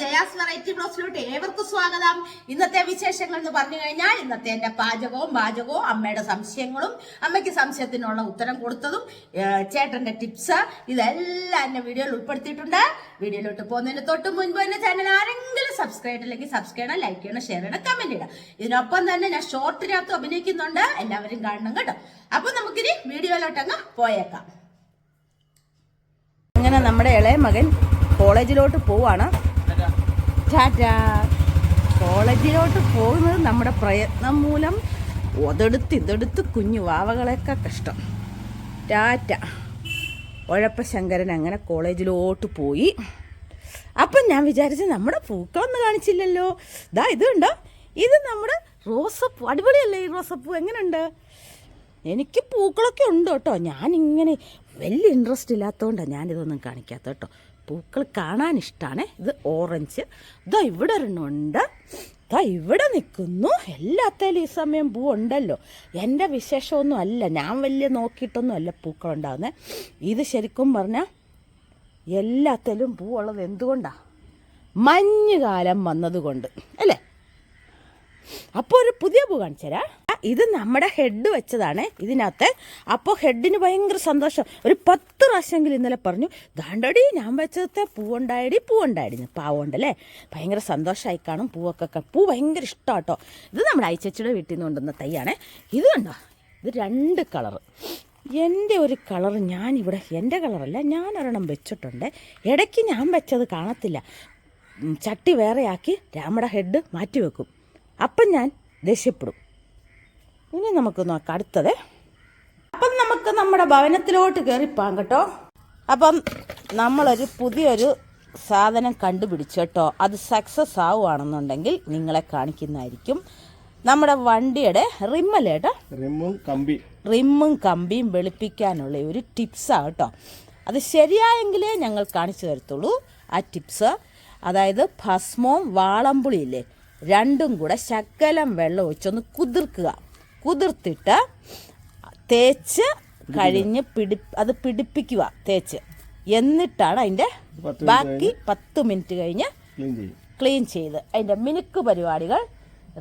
Jaya's variety ബ്ലോസിലോട്ട് ഏവർക്കും സ്വാഗതം. ഇന്നത്തെ വിശേഷങ്ങൾ എന്ന് പറഞ്ഞു കഴിഞ്ഞാൽ ഇന്നത്തെ എന്റെ പാചകവും പാചകവും അമ്മയുടെ സംശയങ്ങളും അമ്മയ്ക്ക് സംശയത്തിനുള്ള ഉത്തരം കൊടുത്തതും ചേട്ടന്റെ ടിപ്സ് ഇതെല്ലാം എന്റെ വീഡിയോയിൽ ഉൾപ്പെടുത്തിയിട്ടുണ്ട്. വീഡിയോയിലോട്ട് പോകുന്നതിന് തൊട്ട് മുൻപ് തന്നെ ചാനൽ ആരെങ്കിലും സബ്സ്ക്രൈബ് അല്ലെങ്കിൽ സബ്സ്ക്രൈബ് ചെയ്യണം ലൈക്ക് ചെയ്യണം ഷെയർ ചെയ്യണം കമന്റ് ചെയ്യണം. ഇതിനൊപ്പം തന്നെ ഞാൻ ഷോർട്ടിനകത്ത് അഭിനയിക്കുന്നുണ്ട്. എല്ലാവരും കാണണം കേട്ടോ. അപ്പൊ നമുക്കിനി വീഡിയോയിലോട്ടങ്ങ് പോയേക്കാം. അങ്ങനെ നമ്മുടെ ഇളയ മകൻ കോളേജിലോട്ട് പോവാണ്. ടാറ്റാ. കോളേജിലോട്ട് പോകുന്നത് നമ്മുടെ പ്രയത്നം മൂലം ഒതെടുത്ത് ഇതെടുത്ത് കുഞ്ഞു വാവകളെയൊക്കെ കഷ്ടം. ടാറ്റ. ഉഴപ്പ ശങ്കരൻ അങ്ങനെ കോളേജിലോട്ട് പോയി. അപ്പം ഞാൻ വിചാരിച്ചു നമ്മുടെ പൂക്കളൊന്നും കാണിച്ചില്ലല്ലോ. ഇതാ ഇതുണ്ടോ ഇത് നമ്മുടെ റോസപ്പൂ. അടിപൊളിയല്ലേ ഈ റോസപ്പൂ? എങ്ങനെയുണ്ട് എനിക്ക് പൂക്കളൊക്കെ ഉണ്ട് കേട്ടോ. ഞാനിങ്ങനെ വലിയ ഇൻട്രസ്റ്റ് ഇല്ലാത്തതുകൊണ്ടാണ് ഞാനിതൊന്നും കാണിക്കാത്ത കേട്ടോ. പൂക്കൾ കാണാൻ ഇഷ്ടമാണ് ഇത് ഓറഞ്ച്. ഇതാ ഇവിടെ ഒരെണ്ണമുണ്ട്. ഇതാ ഇവിടെ നിൽക്കുന്നു. എല്ലാത്തേലും ഈ സമയം പൂ ഉണ്ടല്ലോ എന്റെ വിശേഷമൊന്നും അല്ല ഞാൻ വലിയ നോക്കിയിട്ടൊന്നും അല്ല പൂക്കൾ ഉണ്ടാകുന്നത് ഇത് ശരിക്കും പറഞ്ഞാൽ പൂ ഉള്ളത് എന്തുകൊണ്ടാണ് മഞ്ഞുകാലം വന്നതുകൊണ്ട്. അല്ലേ? അപ്പോൾ ഒരു പുതിയ പൂ കാണിച്ചരാ ഇത് നമ്മുടെ ഹെഡ് വെച്ചതാണ് ഇതിനകത്ത്. അപ്പോൾ ഹെഡിന് ഭയങ്കര സന്തോഷം. ഒരു പത്ത് പ്രാവശ്യമെങ്കിലും ഇന്നലെ പറഞ്ഞു ദാണ്ടടി ഞാൻ വെച്ചത് പൂവുണ്ടായടി പൂവുണ്ടായടി പാവുണ്ടല്ലേ ഭയങ്കര സന്തോഷമായി കാണും പൂവൊക്കെ പൂ ഭയങ്കര ഇഷ്ടമാട്ടോ ഇത് നമ്മുടെ അയച്ചച്ചിയുടെ വീട്ടിൽ നിന്ന് കൊണ്ടുവന്ന തൈയാണ്. ഇത് കണ്ടോ? ഇത് രണ്ട് കളറ് എന്റെ ഒരു കളർ ഞാനിവിടെ എന്റെ കളറല്ല ഞാൻ ഒരെണ്ണം വെച്ചിട്ടുണ്ട്. ഇടയ്ക്ക് ഞാൻ വെച്ചത് കാണത്തില്ല. ചട്ടി വേറെയാക്കി രാമയുടെ ഹെഡ് മാറ്റി വെക്കും. അപ്പം ഞാൻ ദേഷ്യപ്പെടും. ഇനി നമുക്ക് നോക്കാം. അടുത്തത്. അപ്പം നമുക്ക് നമ്മുടെ ഭവനത്തിലോട്ട് കയറിപ്പാം കേട്ടോ. അപ്പം നമ്മളൊരു പുതിയൊരു സാധനം കണ്ടുപിടിച്ചു കേട്ടോ. അത് സക്സസ് ആവുകയാണെന്നുണ്ടെങ്കിൽ നിങ്ങളെ കാണിക്കുന്നതായിരിക്കും. നമ്മുടെ വണ്ടിയുടെ റിമ്മല്ലേ കേട്ടോ റിമ്മും കമ്പി. റിമ്മും കമ്പിയും വെളുപ്പിക്കാനുള്ള ഒരു ടിപ്സാണ് കേട്ടോ. അത് ശരിയായെങ്കിലേ ഞങ്ങൾ കാണിച്ചു തരത്തുള്ളൂ. ആ ടിപ്സ് അതായത് ഭസ്മവും വാളമ്പുളിയില്ലേ രണ്ടും കൂടെ ശകലം വെള്ളം ഒഴിച്ചൊന്ന് കുതിർക്കുക. കുതിർത്തിട്ട് തേച്ച് കഴിഞ്ഞ് പിടി അത് പിടിപ്പിക്കുക തേച്ച്. എന്നിട്ടാണ് അതിന്റെ ബാക്കി പത്ത് മിനിറ്റ് കഴിഞ്ഞ് ക്ലീൻ ചെയ്ത് അതിന്റെ മിനുക്ക് പരിപാടികൾ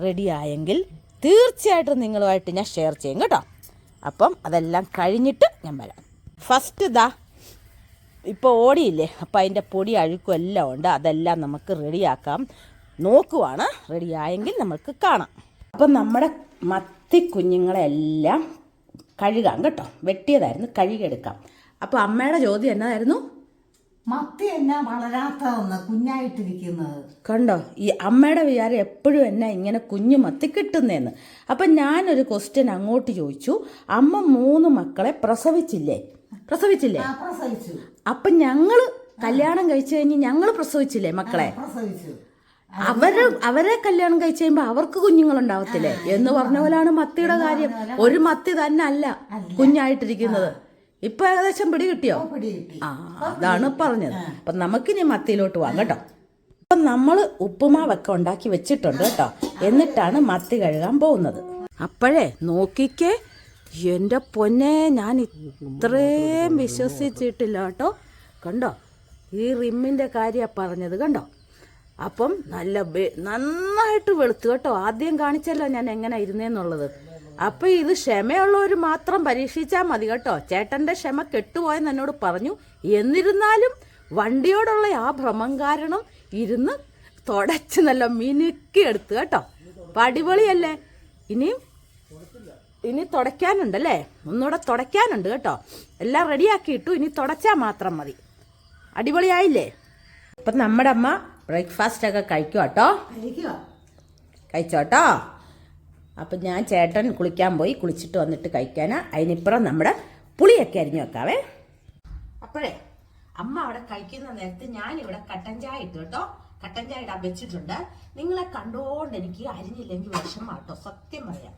റെഡിയായെങ്കിൽ തീർച്ചയായിട്ടും നിങ്ങളുമായിട്ട് ഞാൻ ഷെയർ ചെയ്യും കേട്ടോ. അപ്പം അതെല്ലാം കഴിഞ്ഞിട്ട് ഞാൻ വരാം. ഫസ്റ്റ് ഇതാ ഇപ്പോൾ ഓടിയില്ലേ? അപ്പം അതിന്റെ പൊടി അഴുക്കും എല്ലാം ഉണ്ട്. അതെല്ലാം നമുക്ക് റെഡിയാക്കാം നോക്കുവാണ്. റെഡിയായെങ്കിൽ നമുക്ക് കാണാം. അപ്പം നമ്മുടെ മത്തി കുഞ്ഞുങ്ങളെല്ലാം കഴുകാം കേട്ടോ. വെട്ടിയതായിരുന്നു കഴുകിയെടുക്കാം. അപ്പോൾ അമ്മയുടെ ചോദ്യം എന്നതായിരുന്നു മത്തി എന്നാ വളരാത്തതെന്ന് കുഞ്ഞായിട്ടിരിക്കുന്നത്. കണ്ടോ ഈ അമ്മയുടെ വിചാരം എപ്പോഴും എന്നാ ഇങ്ങനെ കുഞ്ഞു മത്തി കിട്ടുന്നതെന്ന് അപ്പം ഞാനൊരു ക്വസ്റ്റ്യൻ അങ്ങോട്ട് ചോദിച്ചു. അമ്മ മൂന്ന് മക്കളെ പ്രസവിച്ചില്ലേ? പ്രസവിച്ചില്ലേ? പ്രസവിച്ചു. അപ്പം ഞങ്ങൾ കല്യാണം കഴിച്ചു കഴിഞ്ഞ് ഞങ്ങൾ പ്രസവിച്ചില്ലേ മക്കളെ? പ്രസവിച്ചു. അവർ അവരെ കല്യാണം കഴിച്ചു കഴിയുമ്പോ അവർക്ക് കുഞ്ഞുങ്ങളുണ്ടാവത്തില്ലേ? എന്ന് പറഞ്ഞ പോലാണ് മത്തിയുടെ കാര്യം. ഒരു മത്തി തന്നെ അല്ല. കുഞ്ഞായിട്ടിരിക്കുന്നത്. ഇപ്പൊ ഏകദേശം പിടി കിട്ടിയോ ആ അതാണ് പറഞ്ഞത്. അപ്പൊ നമുക്കിനി മത്തിയിലോട്ട് പോവാം കേട്ടോ. അപ്പൊ നമ്മൾ ഉപ്പുമാവൊക്കെ ഉണ്ടാക്കി വെച്ചിട്ടുണ്ട് കേട്ടോ. എന്നിട്ടാണ് മത്തി കഴുകാൻ പോകുന്നത്. അപ്പോഴേ നോക്കിക്കേ. എന്റെ പൊന്നെ ഞാൻ ഇത്രയും വിശ്വസിച്ചിട്ടില്ല കേട്ടോ. കണ്ടോ? ഈ റിമ്മിന്റെ കാര്യമാണ് പറഞ്ഞത് കണ്ടോ? അപ്പം നല്ല നന്നായിട്ട് വെളുത്തു കേട്ടോ. ആദ്യം കാണിച്ചല്ലോ ഞാൻ എങ്ങനെ ഇരുന്നേന്നുള്ളത്. അപ്പൊ ഇത് ക്ഷമയുള്ളവർ മാത്രം പരീക്ഷിച്ചാൽ മതി കേട്ടോ. ചേട്ടന്റെ ക്ഷമ കെട്ടുപോയെന്ന് എന്നോട് പറഞ്ഞു. എന്നിരുന്നാലും വണ്ടിയോടുള്ള ആ ഭ്രമം കാരണം ഇരുന്ന് തുടച്ച് നല്ല മിനുക്കി എടുത്തു കേട്ടോ. അപ്പൊ അടിപൊളിയല്ലേ? ഇനിയും ഇനി തുടയ്ക്കാനുണ്ടല്ലേ? ഒന്നുകൂടെ തുടയ്ക്കാനുണ്ട് കേട്ടോ. എല്ലാം റെഡിയാക്കി ഇട്ടു. ഇനി തുടച്ചാൽ മാത്രം മതി. അടിപൊളിയായില്ലേ? അപ്പം നമ്മുടെ അമ്മ ബ്രേക്ക്ഫാസ്റ്റ് ഒക്കെ കഴിക്കും കേട്ടോ കഴിക്കുക കഴിച്ചോട്ടോ അപ്പം ഞാൻ ചേട്ടൻ കുളിക്കാൻ പോയി കുളിച്ചിട്ട് വന്നിട്ട് കഴിക്കാനാ. അതിനിപ്പുറം നമ്മുടെ പുളിയൊക്കെ അരിഞ്ഞു വെക്കാവേ. അപ്പോഴേ അമ്മ അവിടെ കഴിക്കുന്ന നേരത്ത് ഞാൻ ഇവിടെ കട്ടൻ ചായ ഇട്ടു കേട്ടോ. കട്ടൻ ചായ ഇടാൻ വെച്ചിട്ടുണ്ട്. നിങ്ങളെ കണ്ടുകൊണ്ട് എനിക്ക് അരിഞ്ഞില്ലെങ്കിൽ വിഷമം കേട്ടോ സത്യം പറയാം.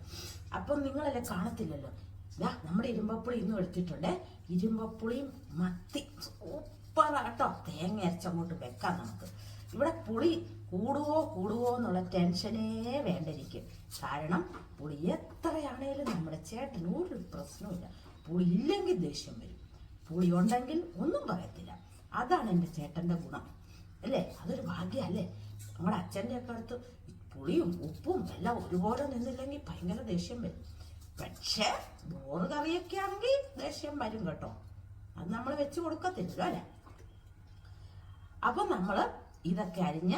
അപ്പം നിങ്ങളെല്ലാം കാണത്തില്ലല്ലോ. ഇതാ നമ്മുടെ ഇരുമ്പപ്പുളി ഇന്നും എടുത്തിട്ടുണ്ട്. ഇരുമ്പപ്പുളിയും മത്തി. സൂപ്പറാട്ടോ തേങ്ങ അരച്ചങ്ങോട്ട് വെക്കാം നമുക്ക്. ഇവിടെ പുളി കൂടുവോ കൂടുവോ എന്നുള്ള ടെൻഷനേ വേണ്ട എനിക്ക് കാരണം പുളി എത്രയാണേലും നമ്മുടെ ചേട്ടന് ഒരു പ്രശ്നമില്ല പുളി ഇല്ലെങ്കിൽ ദേഷ്യം വരും. പുളി ഉണ്ടെങ്കിൽ ഒന്നും പറയത്തില്ല. അതാണ് എന്റെ ചേട്ടന്റെ ഗുണം. അല്ലേ? അതൊരു ഭാഗ്യം അല്ലേ നമ്മുടെ അച്ഛന്റെ ഒക്കെ അടുത്ത് പുളിയും ഉപ്പും എല്ലാം ഒരുപോലെ നിന്നില്ലെങ്കിൽ ഭയങ്കര ദേഷ്യം വരും. പക്ഷേ മോറ് കറിയൊക്കെ ആണെങ്കിൽ ദേഷ്യം വരും കേട്ടോ. അത് നമ്മൾ വെച്ച് കൊടുക്കത്തില്ലല്ലോ അല്ലേ? അപ്പൊ നമ്മൾ ഇതൊക്കെ അരിഞ്ഞ.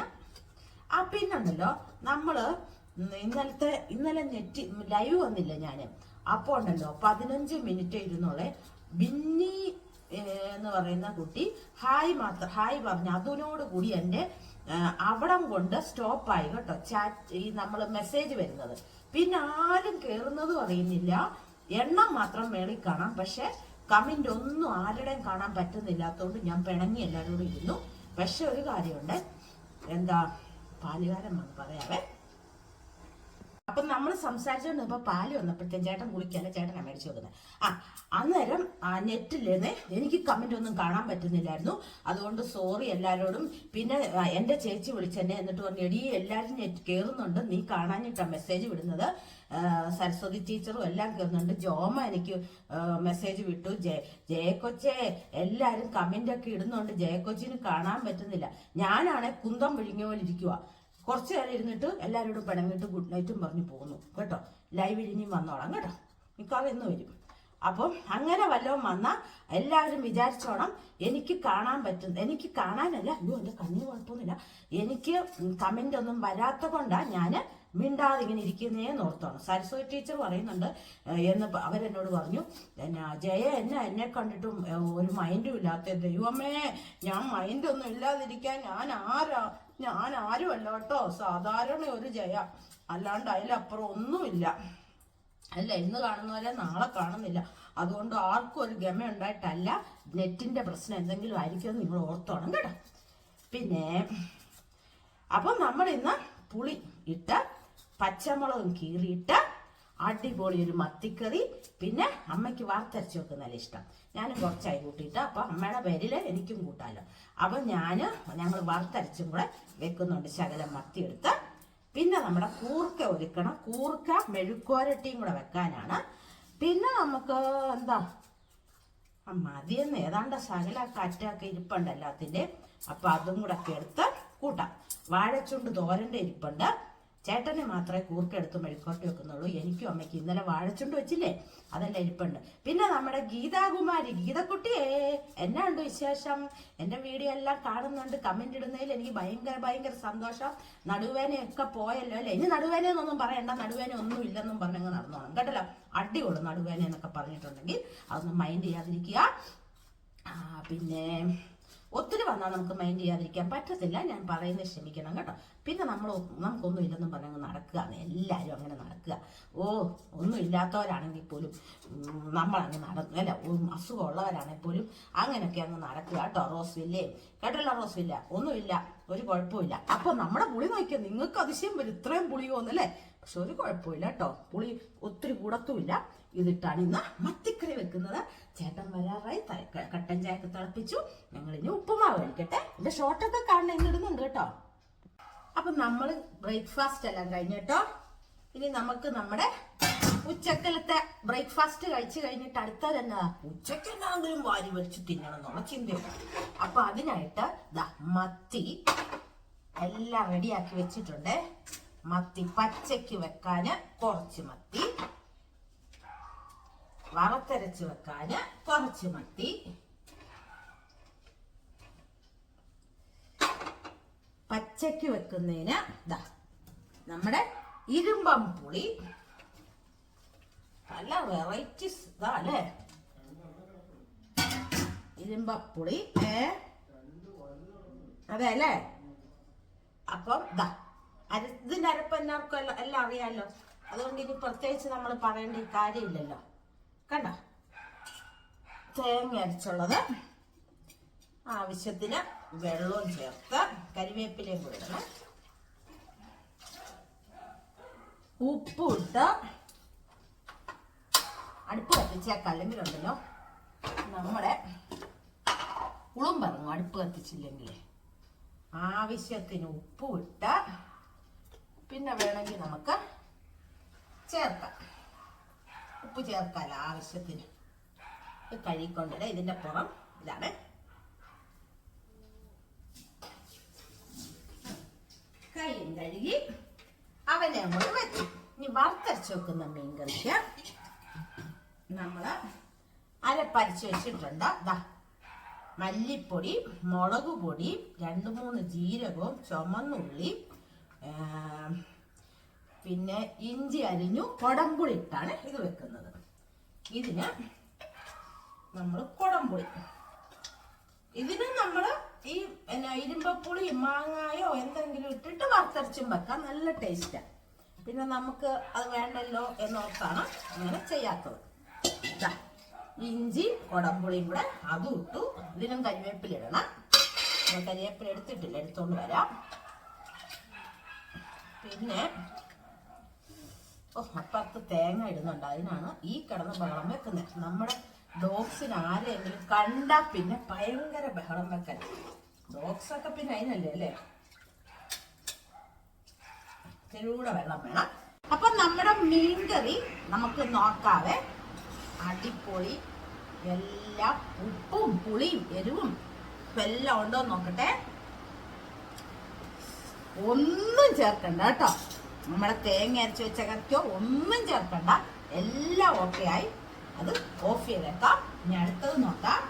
ആ പിന്നുണ്ടല്ലോ നമ്മൾ ഇന്നലത്തെ ഇന്നലെ നെറ്റ് ലൈവ് വന്നില്ല ഞാൻ? അപ്പൊ ഉണ്ടല്ലോ പതിനഞ്ച് മിനിറ്റ് ഇരുന്നോളെ. ബിന്നി എന്ന് പറയുന്ന കുട്ടി ഹായ് മാത്രം ഹായ് പറഞ്ഞു അതിനോട് കൂടി എന്റെ അവിടം കൊണ്ട് സ്റ്റോപ്പായി കേട്ടോ. ചാറ്റ് ഈ നമ്മൾ മെസ്സേജ് വരുന്നത്. പിന്നെ ആരും കയറുന്നതും അറിയുന്നില്ല എണ്ണം മാത്രം മേളിൽ കാണാം. പക്ഷെ കമന്റ് ഒന്നും ആരുടെയും കാണാൻ പറ്റുന്നില്ലാത്തതുകൊണ്ട് ഞാൻ പിണങ്ങി എല്ലാവരോടും ഇരുന്നു. പക്ഷെ ഒരു കാര്യമുണ്ട് എന്താ? പാലുകാരൻ വന്ന് പറയാവേ അപ്പൊ നമ്മൾ സംസാരിച്ചോണ്ട് ഇപ്പൊ പാൽ വന്നപ്പോഴത്തേക്കും ചേട്ടൻ കുളിക്കല്ല ചേട്ടൻ മേടിച്ചു വെക്കുന്നത് ആ അന്നേരം ആ നെറ്റിലേന്ന് എനിക്ക് കമന്റ് ഒന്നും കാണാൻ പറ്റുന്നില്ലായിരുന്നു. അതുകൊണ്ട് സോറി എല്ലാരോടും. പിന്നെ എന്റെ ചേച്ചി വിളിച്ചെന്നെ എന്നിട്ട് പറഞ്ഞു എടീ എല്ലാരും നെറ്റ് കേറുന്നുണ്ട്. നീ കാണാഞ്ഞിട്ടാ മെസ്സേജ് വിടുന്നത്. സരസ്വതി ടീച്ചറും എല്ലാം കയറുന്നുണ്ട് ജോമ എനിക്ക് മെസ്സേജ് വിട്ടു. ജയ ജയക്കൊച്ചെ എല്ലാവരും കമന്റ് ഒക്കെ ഇടുന്നുണ്ട്. ജയക്കൊച്ചിന് കാണാൻ പറ്റുന്നില്ല. ഞാനാണെ കുന്തം വിഴുങ്ങിയ പോലെ ഇരിക്കുക കുറച്ച് നേരം ഇരുന്നിട്ട് എല്ലാവരോടും പിണങ്ങിട്ട് ഗുഡ് നൈറ്റും പറഞ്ഞു പോകുന്നു. കേട്ടോ? ലൈവിൽ ഇഴിഞ്ഞും വന്നോളാം. കേട്ടോ? മിക്കവാറും ഇന്ന് വരും. അപ്പം അങ്ങനെ വല്ലതും വന്നാൽ എല്ലാവരും വിചാരിച്ചോണം എനിക്ക് കാണാൻ പറ്റും. എനിക്ക് കാണാനല്ല. അയ്യോ എന്റെ കണ്ണിന് കുഴപ്പമൊന്നുമില്ല. എനിക്ക് കമന്റ് ഒന്നും വരാത്ത കൊണ്ടാണ് ഞാൻ മിണ്ടാതെ ഇങ്ങനെ ഇരിക്കുന്നേ നോർത്താണ് സരസ്വതി ടീച്ചർ പറയുന്നുണ്ട് എന്ന് അവരെന്നോട് പറഞ്ഞു എന്നാ ജയ എന്നെ എന്നെ കണ്ടിട്ടും ഒരു മൈൻഡും ഇല്ലാത്ത ദൈവമേ ഞാൻ മൈൻഡൊന്നും ഇല്ലാതിരിക്കാൻ ഞാൻ ആരാ? ഞാൻ ആരുമല്ല കേട്ടോ. സാധാരണ ഒരു ജയ. അല്ലാണ്ട് അതിലപ്പുറം ഒന്നുമില്ല. അല്ല ഇന്ന് കാണുന്നവരെ നാളെ കാണുന്നില്ല. അതുകൊണ്ട് ആർക്കും ഒരു ഗമ ഉണ്ടായിട്ടല്ല നെറ്റിന്റെ പ്രശ്നം എന്തെങ്കിലും ആയിരിക്കുമെന്ന് നിങ്ങൾ ഓർത്തോണം കേട്ടോ. പിന്നെ അപ്പം നമ്മൾ ഇന്ന് പുളി ഇട്ട് പച്ചമുളകും കീറിയിട്ട് അടിപൊളി ഒരു മത്തിക്കറി. പിന്നെ അമ്മയ്ക്ക് വാർത്തരച്ച് വെക്കുന്നതല്ല ഇഷ്ടം. ഞാനും കുറച്ചായി കൂട്ടിയിട്ട് അപ്പൊ അമ്മയുടെ പേരിൽ എനിക്കും കൂട്ടാലോ. അപ്പൊ ഞാൻ ഞങ്ങൾ വാർത്തരച്ചും കൂടെ വെക്കുന്നുണ്ട് ശകലം മത്തി എടുത്ത് പിന്നെ നമ്മുടെ കൂർക്ക ഒരുക്കണം. കൂർക്ക മെഴുക്കോരട്ടിയും കൂടെ വെക്കാനാണ്. പിന്നെ നമുക്ക് എന്താ? മതിയെന്ന് ഏതാണ്ട് ശകല കാറ്റൊക്കെ ഇരിപ്പുണ്ട് എല്ലാത്തിന്റെയും. അപ്പൊ അതും കൂടെ ഒക്കെ എടുത്ത് കൂട്ടാം. വാഴച്ചുണ്ട് തോരന്റെ ഇരിപ്പുണ്ട്. ചേട്ടന് മാത്രമേ കൂർക്കെടുത്ത് മെഴുക്കോട്ടി വെക്കുന്നുള്ളൂ. എനിക്കും അമ്മയ്ക്ക് ഇന്നലെ വാഴച്ചുണ്ട് വെച്ചില്ലേ? അതെല്ലാം ഇരിപ്പുണ്ട്. പിന്നെ നമ്മുടെ ഗീതാകുമാരി ഗീതക്കുട്ടിയേ എന്നാ ഉണ്ട് വിശേഷം? എന്റെ വീഡിയോ എല്ലാം കാണുന്നുണ്ട്. കമന്റ് ഇടുന്നതിൽ എനിക്ക് ഭയങ്കര ഭയങ്കര സന്തോഷം. നടുവേനയൊക്കെ പോയല്ലോ അല്ലേ? ഇനി നടുവേനയെന്നൊന്നും പറയണ്ട. നടുവേന ഒന്നും ഇല്ലെന്നും പറഞ്ഞങ്ങ് നടന്നോണം. കേട്ടല്ലോ? അടിപൊളി നടുവേന എന്നൊക്കെ പറഞ്ഞിട്ടുണ്ടെങ്കിൽ അതൊന്നും മൈൻഡ് ചെയ്യാതിരിക്കുക. പിന്നെ ഒത്തിരി വന്നാൽ നമുക്ക് മൈൻഡ് ചെയ്യാതിരിക്കാൻ പറ്റത്തില്ല. ഞാൻ പറയുന്നത് ക്ഷമിക്കണം കേട്ടോ. പിന്നെ നമ്മൾ നമുക്കൊന്നും ഇല്ലെന്നും പറഞ്ഞങ്ങ് നടക്കുക. എല്ലാവരും അങ്ങനെ നടക്കുക. ഓ ഒന്നും ഇല്ലാത്തവരാണെങ്കിൽ പോലും നമ്മളങ്ങ് നടക്കുക അല്ല അസുഖമുള്ളവരാണെങ്കിൽ പോലും അങ്ങനെയൊക്കെ അങ്ങ് നടക്കുക കേട്ടോ. റോസ്വില്ലേ? കേട്ടല്ലോ റോസ്വില്ല? ഒന്നുമില്ല. ഒരു കുഴപ്പമില്ല അപ്പൊ നമ്മുടെ പുളി നോക്കിയാൽ നിങ്ങൾക്ക് അതിശയം വരും. ഇത്രയും പുളി പോകുന്നല്ലേ പക്ഷെ ഒരു കുഴപ്പമില്ല കേട്ടോ. പുളി ഒത്തിരി കൂടത്തുമില്ല. ഇതിട്ടാണ് ഇന്ന് മത്തിക്കറി വെക്കുന്നത്. ചേട്ടൻ വരാറായി. കട്ടൻ ചായക്ക് തിളപ്പിച്ചു. ഞങ്ങൾ ഇനി ഉപ്പുമാവ് കഴിക്കട്ടെ. എന്റെ ഷോർട്ടൊക്കെ കാണണം ഇന്നിടുന്നുണ്ട് കേട്ടോ. അപ്പൊ നമ്മൾ ബ്രേക്ക്ഫാസ്റ്റ് എല്ലാം കഴിഞ്ഞിട്ടോ ഇനി നമുക്ക് നമ്മുടെ ഉച്ചക്കലത്തെ ബ്രേക്ക്ഫാസ്റ്റ് കഴിച്ചു കഴിഞ്ഞിട്ട് അടുത്ത തന്നെ ഉച്ചക്കെല്ലാങ്കിലും വാരി വലിച്ച് തിന്നണം എന്നുള്ള ചിന്തയുണ്ട്. അപ്പൊ അതിനായിട്ട് ദാ മത്തി എല്ലാം റെഡിയാക്കി വെച്ചിട്ടുണ്ട്. മത്തി പച്ചയ്ക്ക് വെക്കാന് കുറച്ച് മത്തി. വറുത്തരച്ച് വെക്കാൻ കുറച്ച് മത്തി. പച്ചയ്ക്ക് വെക്കുന്നതിന് ദാ നമ്മുടെ ഇരുമ്പം പുളി. പല വെറൈറ്റീസ് ഇതാ അല്ലേ? ഇരുമ്പപ്പുളി അതെ അല്ലേ? അപ്പം ദാ അര ഇതിന്റെ അരപ്പ് എല്ലാവർക്കും എല്ലാം അറിയാമല്ലോ അതുകൊണ്ട് ഇനി പ്രത്യേകിച്ച് നമ്മൾ പറയേണ്ട കാര്യമില്ലല്ലോ. കണ്ടോ? തേങ്ങ അരച്ചുള്ളത്. ആവശ്യത്തിന് വെള്ളവും ചേർത്ത് കരിവേപ്പിലയും കൂടെ ഇടണം. ഉപ്പും ഇട്ട് അടുപ്പ് കത്തിച്ച കല്ലുമ്പിലുണ്ടല്ലോ നമ്മുടെ ഉളുമ്പറങ്ങും അടുപ്പ് കത്തിച്ചില്ലെങ്കിൽ ആവശ്യത്തിന് ഉപ്പ് ഇട്ട് പിന്നെ വേണമെങ്കിൽ നമുക്ക് ചേർക്കാം. ഉപ്പ് ചേർക്കാൻ ആവശ്യത്തിന്. കഴുകിക്കൊണ്ടിട ഇതിന്റെ പുറം ഇതാണ്. കൈയും കഴുകി അവനെ അങ്ങോട്ട് വെച്ചു ഇനി വറുത്തരച്ച് വെക്കുന്ന മീൻ കറിക്ക് നമ്മൾ അരപ്പരച്ച് വെച്ചിട്ടുണ്ട്. ദാ മല്ലിപ്പൊടി മുളക് പൊടി രണ്ട് മൂന്ന് ജീരകവും ചുമന്നുള്ളി പിന്നെ ഇഞ്ചി അരിഞ്ഞു കൊടംപുളി ഇട്ടാണ് ഇത് വെക്കുന്നത്. ഇതിന് നമ്മൾ കൊടംപുളി. ഇതിന് നമ്മൾ ഈ പിന്നെ ഇരുമ്പപ്പുളി മാങ്ങായോ എന്തെങ്കിലും ഇട്ടിട്ട് വറുത്തരച്ചും വെക്കാം. നല്ല ടേസ്റ്റാണ് പിന്നെ നമുക്ക് അത് വേണ്ടല്ലോ എന്നോർത്താണ് അങ്ങനെ ചെയ്യാത്തത്. ഇഞ്ചി കൊടംപുളിയും കൂടെ അതും ഇട്ടു. ഇതിനും കരിവേപ്പിലിടണം കരിവേപ്പില എടുത്തിട്ടില്ല എടുത്തോണ്ട് വരാം. പിന്നെ അപ്പുറത്ത് തേങ്ങ ഇടുന്നുണ്ട്. അതിനാണ് ഈ കിടന്ന് ബഹളം വെക്കുന്നത്. നമ്മുടെ ഡോഗ്സിന് ആരെങ്കിലും കണ്ടാ പിന്നെ ഭയങ്കര ബഹളം വെക്കൽ. ഡോഗ്സ് ഒക്കെ പിന്നെ അതിനല്ലേ അല്ലേ? ഇത്തിരിയൂടെ വെള്ളം വേണം. അപ്പൊ നമ്മുടെ മീൻകറി നമുക്ക് നോക്കാവേ. അടിപൊളി. എല്ലാം ഉപ്പും പുളിയും എരിവും എല്ലാം ഉണ്ടോ നോക്കട്ടെ. ഒന്നും ചേർക്കണ്ട കേട്ടോ. നമ്മളെ തേങ്ങ അരച്ച് വെച്ച കറിക്കോ ഒന്നും ചേർക്കണ്ട. എല്ലാം ഓക്കെ ആയി. അത് ഓഫ് ചെയ്തേക്കാം. ഇനി അടുത്തത് നോക്കാം.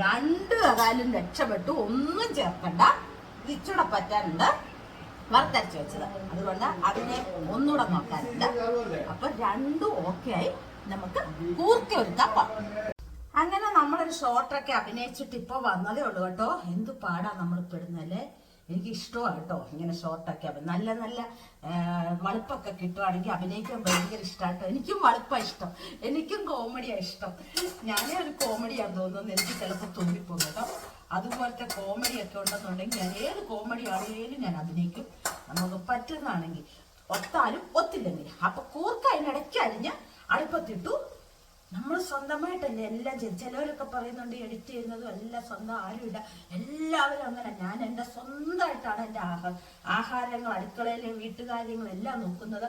രണ്ട് കാലും രക്ഷപ്പെട്ടു. ഒന്നും ചേർക്കണ്ട. ഇച്ചൂടെ പറ്റാനുണ്ട്. വറുത്തരച്ച് വെച്ചത്. അതുകൊണ്ട് അതിനെ ഒന്നുകൂടെ നോക്കാനുണ്ട്. അപ്പൊ രണ്ടും ഓക്കെ ആയി. നമുക്ക് കൂർത്തി ഒരു അങ്ങനെ നമ്മളൊരു ഷോർട്ടൊക്കെ അഭിനയിച്ചിട്ട് ഇപ്പൊ വന്നതേ ഉള്ളൂ കേട്ടോ. എന്ത് പാടാ നമ്മൾ പെടുന്നല്ലേ എനിക്ക് ഇഷ്ടമാണ് കേട്ടോ ഇങ്ങനെ ഷോർട്ടൊക്കെ നല്ല നല്ല വളുപ്പൊക്കെ കിട്ടുവാണെങ്കിൽ അഭിനയിക്കാൻ ഭയങ്കര ഇഷ്ടമാട്ടോ എനിക്കും വളുപ്പാ ഇഷ്ടം. എനിക്കും കോമഡിയാ ഇഷ്ടം. ഞാനേ ഒരു കോമഡിയാന്ന് തോന്നുന്നു. എനിക്ക് ചിലപ്പോൾ തോന്നിപ്പോകും കേട്ടോ. അതുപോലത്തെ കോമഡിയൊക്കെ ഉണ്ടെന്നുണ്ടെങ്കിൽ ഞാൻ ഏത് കോമഡി ആണെങ്കിലും ഞാൻ അഭിനയിക്കും. നമുക്ക് പറ്റുന്നതാണെങ്കിൽ ഒത്താലും ഒത്തില്ലെങ്കിൽ അപ്പൊ കൂർക്ക അതിനിടയ്ക്ക് അരിഞ്ഞ് അടുപ്പത്തിട്ടു നമ്മൾ സ്വന്തമായിട്ടല്ലേ എല്ലാം ചെയ്ത് ചിലവരൊക്കെ പറയുന്നുണ്ട് എഡിറ്റ് ചെയ്യുന്നതും എല്ലാം സ്വന്തം ആരുമില്ല. എല്ലാവരും അങ്ങനെ. ഞാൻ എന്റെ സ്വന്തമായിട്ടാണ് എന്റെ ആഹാ ആഹാരങ്ങൾ അടുക്കളയിലെ വീട്ടുകാര്യങ്ങളെല്ലാം നോക്കുന്നത്.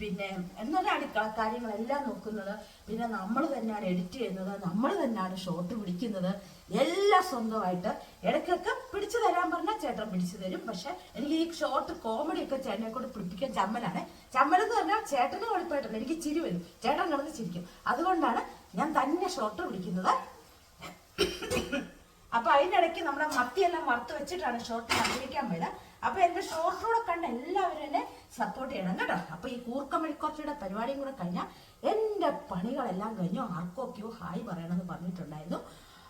പിന്നെ എന്നാൽ അടുക്കള കാര്യങ്ങളെല്ലാം നോക്കുന്നത്. പിന്നെ നമ്മൾ തന്നെയാണ് എഡിറ്റ് ചെയ്യുന്നത്. നമ്മൾ തന്നെയാണ് ഷോട്ട് പിടിക്കുന്നത്. എല്ലാം സ്വന്തമായിട്ട് ഇടയ്ക്കൊക്കെ പിടിച്ചു തരാൻ പറഞ്ഞാൽ ചേട്ടൻ പിടിച്ചു തരും. പക്ഷെ എനിക്ക് ഈ ഷോർട്ട് കോമഡി ഒക്കെ ചേട്ടനെ കൊണ്ട് പിടിപ്പിക്കാൻ ചമ്മലാണ്. ചമ്മലെന്ന് പറഞ്ഞാൽ ചേട്ടന് എളുപ്പമായിട്ടില്ല എനിക്ക് ചിരി വരും. ചേട്ടൻ കിടന്ന് ചിരിക്കും. അതുകൊണ്ടാണ് ഞാൻ തന്നെ ഷോർട്ട് പിടിക്കുന്നത്. അപ്പൊ അതിനിടയ്ക്ക് നമ്മുടെ മത്തിയെല്ലാം വറുത്ത് വെച്ചിട്ടാണ് ഷോർട്ട് അഭിനയിക്കാൻ പോയത്. അപ്പൊ എന്റെ ഷോർട്ടിലൂടെ കണ്ട എല്ലാവരും എന്നെ സപ്പോർട്ട് ചെയ്യണം കേട്ടോ. അപ്പൊ ഈ കൂർക്കമഴിക്കോച്ചയുടെ പരിപാടിയും കൂടെ കഴിഞ്ഞാൽ എന്റെ പണികളെല്ലാം കഴിഞ്ഞു. ആർക്കൊക്കെയോ ഹായ് പറയണമെന്ന് പറഞ്ഞിട്ടുണ്ടായിരുന്നു.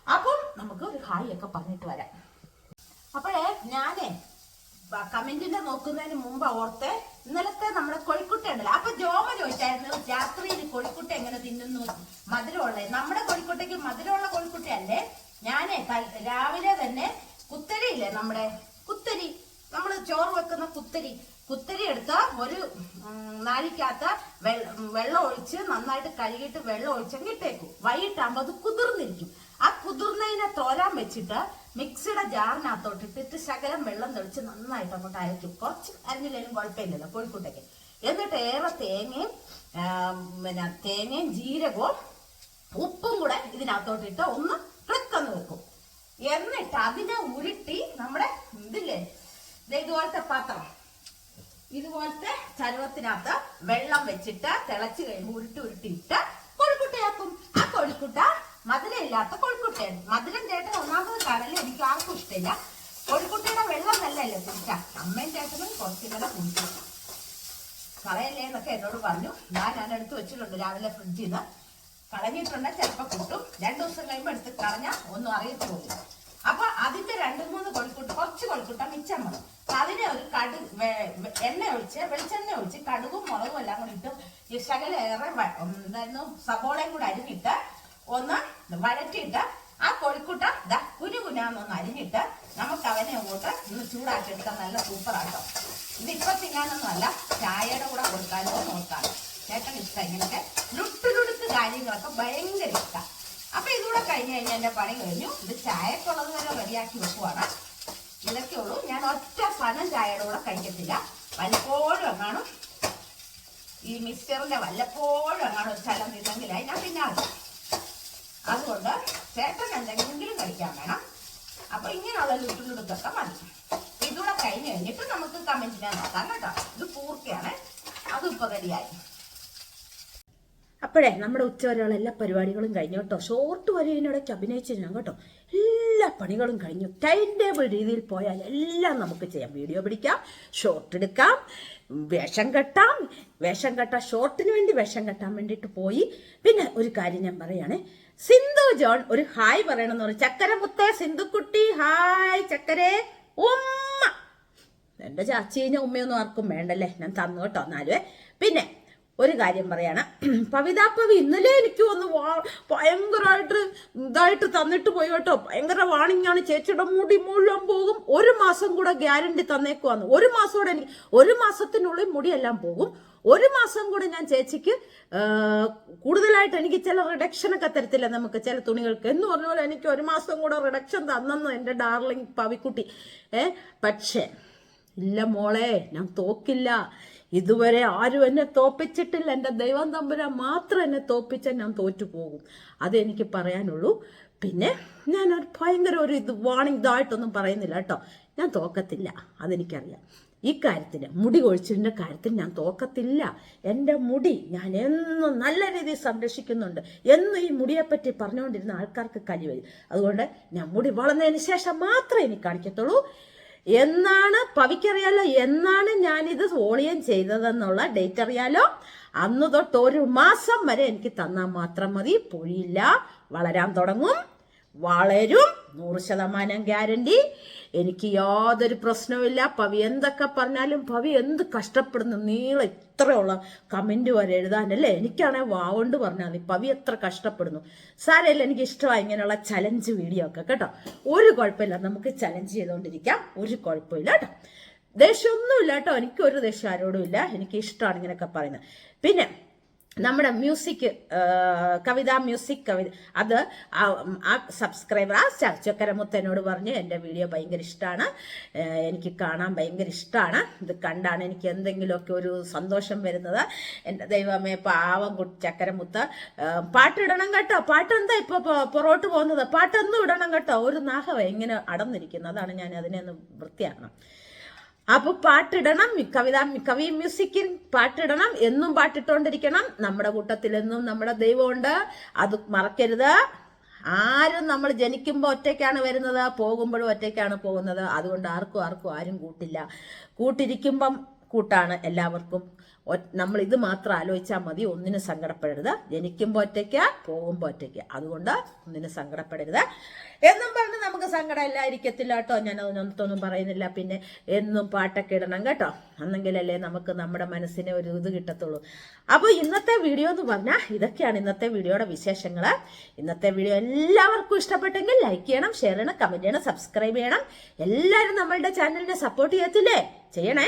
അപ്പം നമുക്ക് ഒരു ഹായ് ഒക്കെ പറഞ്ഞിട്ട് വരാം. അപ്പോഴേ ഞാനേ കമന്റിന്റെ നോക്കുന്നതിന് മുമ്പ് ഓർത്തെ ഇന്നലത്തെ നമ്മുടെ കോഴിക്കുട്ട ഉണ്ടല്ലോ. അപ്പൊ ജോമ ചോദിച്ചായിരുന്നു രാത്രിയിൽ കോഴിക്കുട്ട എങ്ങനെ തിന്നുന്നു? മധുരമുള്ളത് നമ്മുടെ കോഴിക്കുട്ടയ്ക്ക് മധുരമുള്ള കോഴിക്കുട്ടയല്ലേ? ഞാനേ രാവിലെ തന്നെ കുത്തരി ഇല്ലേ നമ്മുടെ? കുത്തരി. നമ്മൾ ചോറ് വെക്കുന്ന കുത്തരി. കുത്തരി എടുത്ത ഒരു നാരിക്കാത്ത വെള്ളം ഒഴിച്ച് നന്നായിട്ട് കഴുകിയിട്ട് വെള്ളം ഒഴിച്ചെങ്കിൽ ഇട്ടേക്കും. വൈകിട്ടാകുമ്പോൾ അത് കുതിർന്നിരിക്കും. ആ കുതിർന്നതിനെ തോരാൻ വെച്ചിട്ട് മിക്സിയുടെ ജാറിനകത്തോട്ട് ഇട്ടിട്ട് ശകലം വെള്ളം തെളിച്ച് നന്നായിട്ട് അങ്ങോട്ട് അരയ്ക്കും. കുറച്ച് അരഞ്ഞില്ലേലും കുഴപ്പമില്ലല്ലോ കോഴിക്കോട്ടേക്ക്. എന്നിട്ട് ഏറെ തേങ്ങയും പിന്നെ തേങ്ങയും ജീരകവും ഉപ്പും കൂടെ ഇതിനകത്തോട്ട് ഇട്ട് ഒന്ന് ക്ലിക്കൊന്ന് വെക്കും. എന്നിട്ട് അതിനെ ഉരുട്ടി നമ്മുടെ ഇതില്ലേ ഇതുപോലത്തെ പാത്രം ഇതുപോലത്തെ ചരുവത്തിനകത്ത് വെള്ളം വെച്ചിട്ട് തിളച്ച് കഴിയുമ്പോൾ ഉരുട്ടി ഉരുട്ടിയിട്ട് കോഴിക്കുട്ടയാക്കും. ആ കോഴിക്കുട്ട മധുരമില്ലാത്ത കോഴിക്കുട്ടയാണ് മധുരം ചേട്ടൻ ഒന്നാമത് കടല എനിക്ക് ആർക്കും ഇഷ്ടമില്ല. കോഴിക്കുട്ടയുടെ വെള്ളം നല്ലല്ലേ കുടിക്കാം അമ്മയും ചേട്ടനും കുറച്ചുകൂടെ കുടിച്ചു കളയല്ലേ എന്നൊക്കെ എന്നോട് പറഞ്ഞു. ഞാൻ ഞാൻ എടുത്ത് വെച്ചിട്ടുണ്ട് രാവിലെ ഫ്രിഡ്ജിൽ നിന്ന്. കളഞ്ഞിട്ടുണ്ടെങ്കിൽ ചിലപ്പോൾ കിട്ടും. രണ്ടു ദിവസം കഴിയുമ്പോൾ എടുത്ത് കളഞ്ഞാൽ ഒന്നും അറിയത്തു പോകില്ല അപ്പൊ അതിന്റെ രണ്ട് മൂന്ന് കൊഴുക്കുട്ട കുറച്ച് കൊഴുക്കുട്ട മിച്ചം അപ്പൊ അതിനെ ഒരു കടു എണ്ണ ഒഴിച്ച് വെളിച്ചെണ്ണ ഒഴിച്ച് കടുവും മുളകും എല്ലാം കൂടി ഇട്ട് ഈ ശകലം ഏറെ വ- ഉം, എന്തായിരുന്നു സബോളയും കൂടെ അരിഞ്ഞിട്ട് ഒന്ന് വഴറ്റിയിട്ട് ആ കൊഴുക്കുട്ട കുനു കുനാന്നൊന്ന് അരിഞ്ഞിട്ട് നമുക്ക് അവനെ അങ്ങോട്ട് ഒന്ന് ചൂടാക്കി എടുക്കാൻ നല്ല സൂപ്പറാട്ടോ ഇത് ഇപ്പൊ തിന്നാനൊന്നുമല്ല ചായയുടെ കൂടെ കൊടുക്കാനോ നോക്കാനോ ചേട്ടൻ ഇഷ്ടം ഇങ്ങനത്തെ ലുട്ടുലുടുത്ത് കാര്യങ്ങളൊക്കെ ഭയങ്കര ഇഷ്ടം. അപ്പൊ ഇതുകൂടെ കഴിഞ്ഞ് കഴിഞ്ഞാൽ എന്റെ പണി കഴിഞ്ഞു. ഇത് ചായക്കുള്ളത് വരെ റെഡിയാക്കി വെക്കുവാണ്. ഇതൊക്കെ ഉള്ളൂ. ഞാൻ ഒറ്റ പണം ചായയുടെ കൂടെ കഴിക്കത്തില്ല. വല്ലപ്പോഴും എങ്ങാനും ഈ മിക്സ്ചറിന്റെ വല്ലപ്പോഴും എങ്ങാനും ഒരു സ്ഥലം തിന്നെങ്കിലായി ഞാൻ പിന്നെ ചേട്ടൻ എന്തെങ്കിലും കഴിക്കാൻ വേണം. അപ്പൊ ഇങ്ങനെയുള്ള ലുട്ടുലുടുത്തൊക്കെ മതി. ഇതുകൂടെ കഴിഞ്ഞ് കഴിഞ്ഞിട്ട് നമുക്ക് കമന്റിനെ നോക്കാം കേട്ടോ. ഇത് പൂർത്തിയാണ്. അത് ഇപ്പൊ റെഡിയായി അപ്പോഴേ നമ്മുടെ ഉച്ചവരെയുള്ള എല്ലാ പരിപാടികളും കഴിഞ്ഞു കേട്ടോ. ഷോർട്ട് വരെ ഇതിനിടയ്ക്ക് അഭിനയിച്ച് കേട്ടോ. എല്ലാ പണികളും കഴിഞ്ഞു. ടൈം ടേബിൾ രീതിയിൽ പോയാൽ എല്ലാം നമുക്ക് ചെയ്യാം. വീഡിയോ പിടിക്കാം ഷോർട്ട് എടുക്കാം വേഷം കെട്ടാം. വേഷം കെട്ടാം ഷോർട്ടിന് വേണ്ടി വേഷം കെട്ടാൻ വേണ്ടിയിട്ട് പോയി. പിന്നെ ഒരു കാര്യം ഞാൻ പറയുകയാണേ സിന്ധു ജോൺ ഒരു ഹായ് പറയണമെന്ന് പറഞ്ഞു. ചക്കര മുത്തേ സിന്ധുക്കുട്ടി ഹായ് ചക്കരേ ഉമ്മ. എന്റെ ചാച്ചി കഴിഞ്ഞ ഉമ്മയൊന്നും ആർക്കും വേണ്ടല്ലേ? ഞാൻ തന്നു കേട്ടോ എന്നാലുവേ. പിന്നെ ഒരു കാര്യം പറയാണ്. പവിതാ പവി ഇന്നലെ എനിക്ക് ഒന്ന് ഭയങ്കരമായിട്ട് ഇതായിട്ട് തന്നിട്ട് പോയി കേട്ടോ. ഭയങ്കര വാണിങ്ങാണ് ചേച്ചിയുടെ മുടി മുഴുവൻ പോകും. ഒരു മാസം കൂടെ ഗ്യാരണ്ടി തന്നേക്കുവാന്ന്. ഒരു മാസം കൂടെ എനിക്ക് ഒരു മാസത്തിനുള്ളിൽ മുടിയെല്ലാം പോകും. ഒരു മാസം കൂടെ ഞാൻ ചേച്ചിക്ക് കൂടുതലായിട്ട് എനിക്ക് ചില റിഡക്ഷൻ ഒക്കെ തരത്തില്ല നമുക്ക് ചില തുണികൾക്ക്. എന്ന് പറഞ്ഞ പോലെ എനിക്ക് ഒരു മാസം കൂടെ റിഡക്ഷൻ തന്നെന്ന് എന്റെ ഡാർലിംഗ് പവിക്കുട്ടി. ഏ പക്ഷേ ഇല്ല മോളെ ഞാൻ തോക്കില്ല. ഇതുവരെ ആരും എന്നെ തോപ്പിച്ചിട്ടില്ല. എന്റെ ദൈവം തമ്പുരാൻ മാത്രം എന്നെ തോപ്പിച്ചാൽ ഞാൻ തോറ്റു പോകും. അതെനിക്ക് പറയാനുള്ളൂ. പിന്നെ ഞാൻ ഒരു ഭയങ്കര ഒരു ഇത് വാണിംഗ് ഇതായിട്ടൊന്നും പറയുന്നില്ല കേട്ടോ. ഞാൻ തോക്കത്തില്ല. അതെനിക്കറിയാം. ഈ കാര്യത്തിൽ മുടി കൊഴിച്ചിലിന്റെ കാര്യത്തിൽ ഞാൻ തോക്കത്തില്ല. എന്റെ മുടി ഞാൻ എന്നും നല്ല രീതിയിൽ സംരക്ഷിക്കുന്നുണ്ട്. എന്നും ഈ മുടിയെപ്പറ്റി പറഞ്ഞുകൊണ്ടിരുന്ന ആൾക്കാർക്ക് കലി വരും അതുകൊണ്ട് ഞാൻ മുടി വളർന്നതിന് ശേഷം മാത്രമേ എനിക്ക് കാണിക്കത്തുള്ളൂ. എന്നാണ് പവിക്കറിയാലോ എന്നാണ് ഞാനിത് വോളിയം ചെയ്തതെന്നുള്ള ഡേറ്റ് അറിയാലോ. അന്ന് തൊട്ട് ഒരു മാസം വരെ എനിക്ക് തന്നാൽ മാത്രം മതി. പൊഴിയില്ല. വളരാൻ തുടങ്ങും. വളരും. നൂറ് ശതമാനം ഗ്യാരണ്ടി. എനിക്ക് യാതൊരു പ്രശ്നവുമില്ല. പവി എന്തൊക്കെ പറഞ്ഞാലും പവി എന്ത് കഷ്ടപ്പെടുന്നു നീളം ഇത്രയുള്ള കമന്റ് വരെ എഴുതാനല്ലേ? എനിക്കാണെങ്കിൽ വാവുണ്ട് പറഞ്ഞാൽ മതി. പവി എത്ര കഷ്ടപ്പെടുന്നു. സാരമില്ല എനിക്ക് ഇഷ്ടമായി ഇങ്ങനെയുള്ള ചലഞ്ച് വീഡിയോ ഒക്കെ കേട്ടോ. ഒരു കുഴപ്പമില്ല. നമുക്ക് ചലഞ്ച് ചെയ്തുകൊണ്ടിരിക്കാം ഒരു കുഴപ്പമില്ല കേട്ടോ. ദേഷ്യമൊന്നുമില്ല കേട്ടോ. എനിക്ക് ഒരു ദേഷ്യം ആരോടും ഇല്ല. എനിക്ക് ഇഷ്ടമാണ് ഇങ്ങനെയൊക്കെ പറയുന്നത്. പിന്നെ നമ്മുടെ മ്യൂസിക് കവിത മ്യൂസിക് കവിത അത് ആ സബ്സ്ക്രൈബർ ആ ചക്കരമുത്തനോട് പറഞ്ഞ് എന്റെ വീഡിയോ ഭയങ്കര ഇഷ്ടമാണ് എനിക്ക് കാണാൻ ഭയങ്കര ഇഷ്ടമാണ് ഇത് കണ്ടാണ് എനിക്ക് എന്തെങ്കിലുമൊക്കെ ഒരു സന്തോഷം വരുന്നത്. എന്റെ ദൈവമേ പാവം ചക്കരമുത്ത. പാട്ടിടണം കേട്ടോ. പാട്ട് എന്താ ഇപ്പോൾ പുറകോട്ട് പോകുന്നത്? പാട്ടൊന്നും ഇടണം കേട്ടോ. ഒരു നാഹവ ഇങ്ങനെ അടന്നിരിക്കുന്നു അതാണ് ഞാൻ അതിനെ ഒന്ന് വൃത്തിയാക്കണം. അപ്പൊ പാട്ടിടണം. കവിത കവി മ്യൂസിക്കിൽ പാട്ടിടണം. എന്നും പാട്ടിട്ടുകൊണ്ടിരിക്കണം നമ്മുടെ കൂട്ടത്തിൽ എന്നും നമ്മുടെ ദൈവമുണ്ട്. അത് മറക്കരുത്. ആരും നമ്മൾ ജനിക്കുമ്പോൾ ഒറ്റയ്ക്കാണ് വരുന്നത്. പോകുമ്പോഴും ഒറ്റയ്ക്കാണ് പോകുന്നത്. അതുകൊണ്ട് ആർക്കും ആർക്കും ആരും കൂട്ടില്ല. കൂട്ടിരിക്കുമ്പം കൂട്ടാണ് എല്ലാവർക്കും. നമ്മൾ ഇത് മാത്രം ആലോചിച്ചാൽ മതി. ഒന്നിനും സങ്കടപ്പെടരുത്. ജനിക്കുമ്പോൾ ഒറ്റയ്ക്ക് പോകുമ്പോൾ ഒറ്റയ്ക്ക് അതുകൊണ്ട് ഒന്നിനും സങ്കടപ്പെടരുത്. എന്നും പറഞ്ഞ് നമുക്ക് സങ്കടം ഇല്ലായിരിക്കത്തില്ല കേട്ടോ. ഞാൻ പറയുന്നില്ല. പിന്നെ എന്നും പാട്ടൊക്കെ ഇടണം കേട്ടോ. അന്നെങ്കിലല്ലേ നമുക്ക് നമ്മുടെ മനസ്സിനെ ഒരു ഇത് കിട്ടത്തുള്ളൂ. അപ്പോൾ ഇന്നത്തെ വീഡിയോ എന്ന് പറഞ്ഞാൽ ഇതൊക്കെയാണ് ഇന്നത്തെ വീഡിയോയുടെ വിശേഷങ്ങൾ ഇന്നത്തെ വീഡിയോ എല്ലാവർക്കും ഇഷ്ടപ്പെട്ടെങ്കിൽ ലൈക്ക് ചെയ്യണം ഷെയർ ചെയ്യണം കമന്റ് ചെയ്യണം സബ്സ്ക്രൈബ് ചെയ്യണം. എല്ലാവരും നമ്മളുടെ ചാനലിനെ സപ്പോർട്ട് ചെയ്യത്തില്ലേ? ചെയ്യണേ.